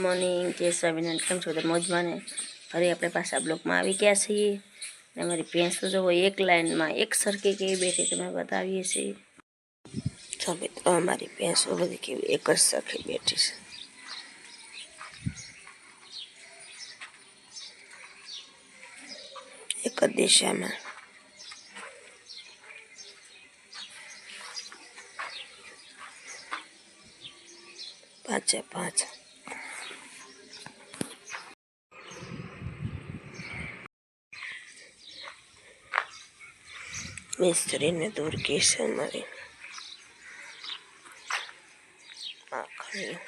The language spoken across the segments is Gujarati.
મોર્નિંગ જય સ્વામિનારાયણ કેમ છો? તો મોજમાં ને ફરી આપણે પાછા બ્લોકમાં આવી ગયા છીએ ને અમારી ભેંસો જુઓ, એક લાઈનમાં એક સરખી કેવી બેઠી તમે બતાવીએ છીએ. જો મિત્રો, અમારી ભેંસો બધી કેવી એક જ સરખી બેઠી છે. એક જ દિશામાં. પાંચે પાંચ મિસ્ત્રીને દૂર અમારી આખરી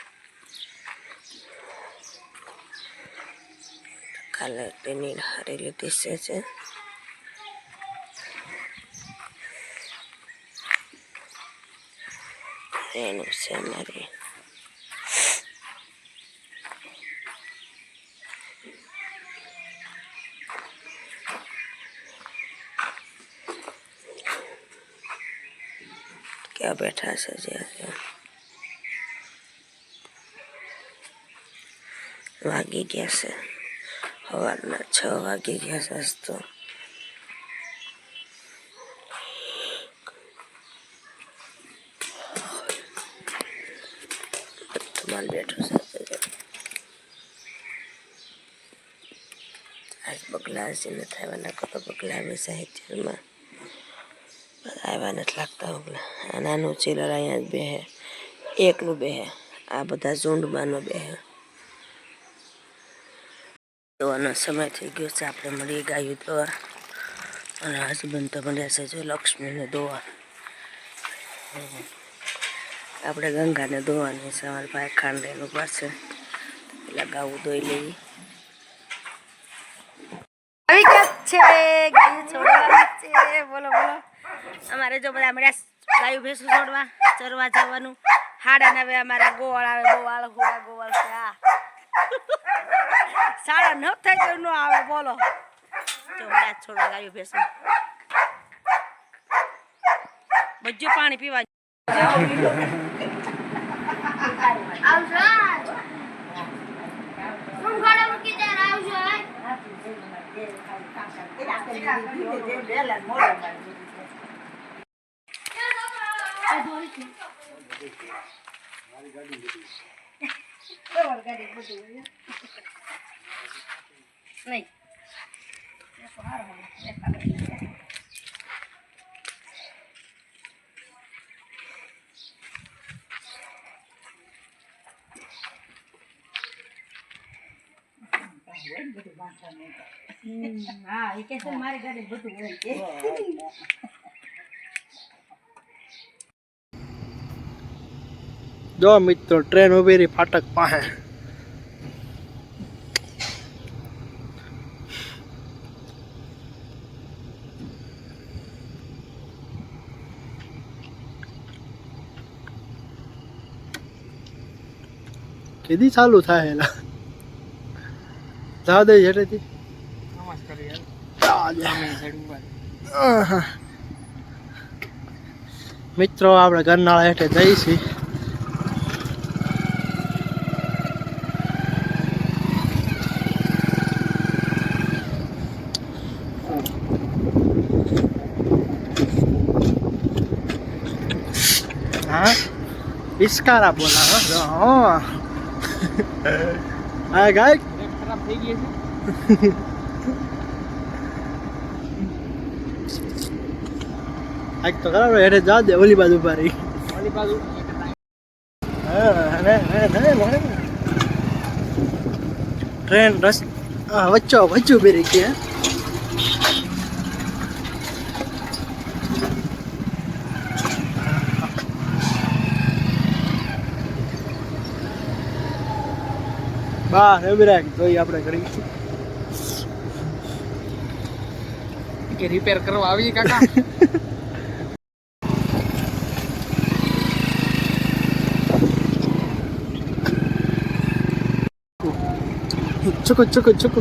કાલે તેની હારી લીધી છે છે એનું ક્યાં બેઠા છે જે વાગી ગયા છે. સવારના છ વાગી ગયા છે તો. માલ બેઠું છે આજ. બગલા હજી નથી આવ્યા ના તો બગલા આવે સાહિત્યમાં આવ્યા નથી લાગતા ઓગલા આ નાનું ચીલર અહીંયા જ બેહે એકલું બેહે આ બધા ઝુંડમાંનો બેહે દોવાનો સમય થઈ ગયો છે. આપણે મળીએ ગાયું દોવા. અને હસબન્ડ તો મળ્યા છે જો લક્ષ્મીને દોવા. આપણે ગંગાને દોવાની છે. અમારા ભાઈ ખાંડ એનું પાસે પેલા ગાવું દોઈ લઈએ આવી ગયા છે ગાયું છોડવાની છે બોલો બોલો અમારે જો બધા મળ્યા ગાયું ભેંસું છોડવા ચરવા જવાનું. હાડા નવે અમારા ગોવાળ આવે ગોવાળ ગોળા ગોવાળ છે આ સાડા નવ થાય તો ન આવે બોલો. તો મળ્યા છોડવા ગાયું ભેંસું. બધું પાણી પીવા. નહીં હા એ કે મારી ગાડી બધું હોય છે. જો મિત્રો ટ્રેન ઊભી રહી ફાટક પાસે. કેદી ચાલુ થાય એલા? જવા દે હેઠેથી. મિત્રો, આપણે ઘરનાળા હેઠે જઈ હા? પિસ્કારા બોલા, હા આ ગાય? ખરાબ થઈ ગઈ તો ખરાબ એને જા દે, ઓલી બાજુ ઊભા રહી. ઓલી બાજુ ટ્રેન રસ વચ્ચો વચ્ચો ઊભી રહી હે. એમ રાખ. જોઈ આપણે કરી કે રિપેર કરવા આવી કાકા? ચકો ચકો ચુકુ